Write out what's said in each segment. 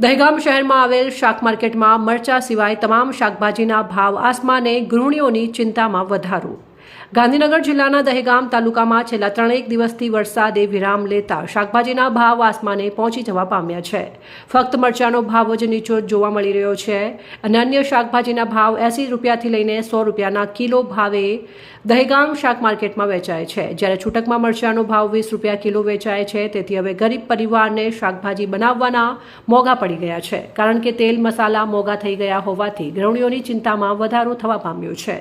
દહેગામ શહેરમાં આવેલ શાક માર્કેટમાં મરચા સિવાય તમામ શાકભાજીના ભાવ આસમાને ગૃહિણીઓની ચિંતામાં વધારો. ગાંધીનગર જિલ્લાના દહેગામ તાલુકામાં છેલ્લા ત્રણેક દિવસથી વરસાદે વિરામ લેતા શાકભાજીના ભાવ આસમાને પહોંચી જવા પામ્યા છે. ફક્ત મરચાનો ભાવ જ નીચો જોવા મળી રહ્યો છે અને અન્ય શાકભાજીના ભાવ એંસી રૂપિયાથી લઈને સો રૂપિયાના કિલો ભાવે દહેગામ શાક માર્કેટમાં વેચાય છે. જ્યારે છૂટકમાં મરચાનો ભાવ વીસ રૂપિયા કિલો વેચાય છે, તેથી હવે ગરીબ પરિવારને શાકભાજી બનાવવાના મોંઘા પડી ગયા છે. કારણ કે તેલ મસાલા મોંઘા થઈ ગયા હોવાથી ગૃહિણીઓની ચિંતામાં વધારો થવા પામ્યો છે.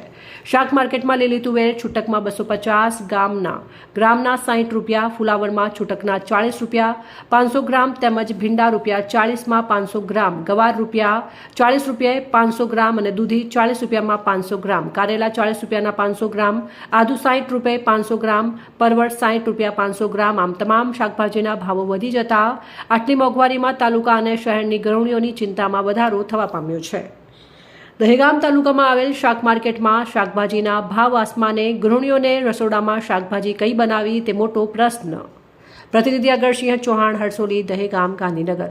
શાક માર્કેટમાં લીલી તુવેર છૂટકમાં બસો પચાસ ગામના ગ્રામના સાહીઠ રૂપિયા, ફુલાવરમાં છૂટકના ચાળીસ રૂપિયા, પાંચસો ગ્રામ તેમજ ભીંડા રૂપિયા ચાળીસમાં પાંચસો ગ્રામ, ગવાર રૂપિયા ચાળીસ રૂપિયા પાંચસો ગ્રામ અને દૂધી ચાળીસ રૂપિયામાં પાંચસો ગ્રામ, કારેલા ચાળીસ રૂપિયાના પાંચસો ગ્રામ, આદુ સાહીઠ રૂપિયા પાંચસો ગ્રામ, પરવળ સાહીઠ રૂપિયા પાંચસો ગ્રામ, આમ તમામ શાકભાજીના ભાવો વધી જતા. આટલી મોંઘવારીમાં તાલુકા અને શહેરની ગૃહિણીઓની ચિંતામાં વધારો થવા પામ્યો છે. દહેગામ તાલુકામાં આવેલ શાક માર્કેટમાં શાકભાજીના ભાવ આસમાને ગૃહિણીઓને રસોડામાં શાકભાજી કઈ બનાવી તે મોટો પ્રશ્ન. પ્રતિનિધિ અગરસિંહ ચૌહાણ, હરસોલી, દહેગામ, ગાંધીનગર.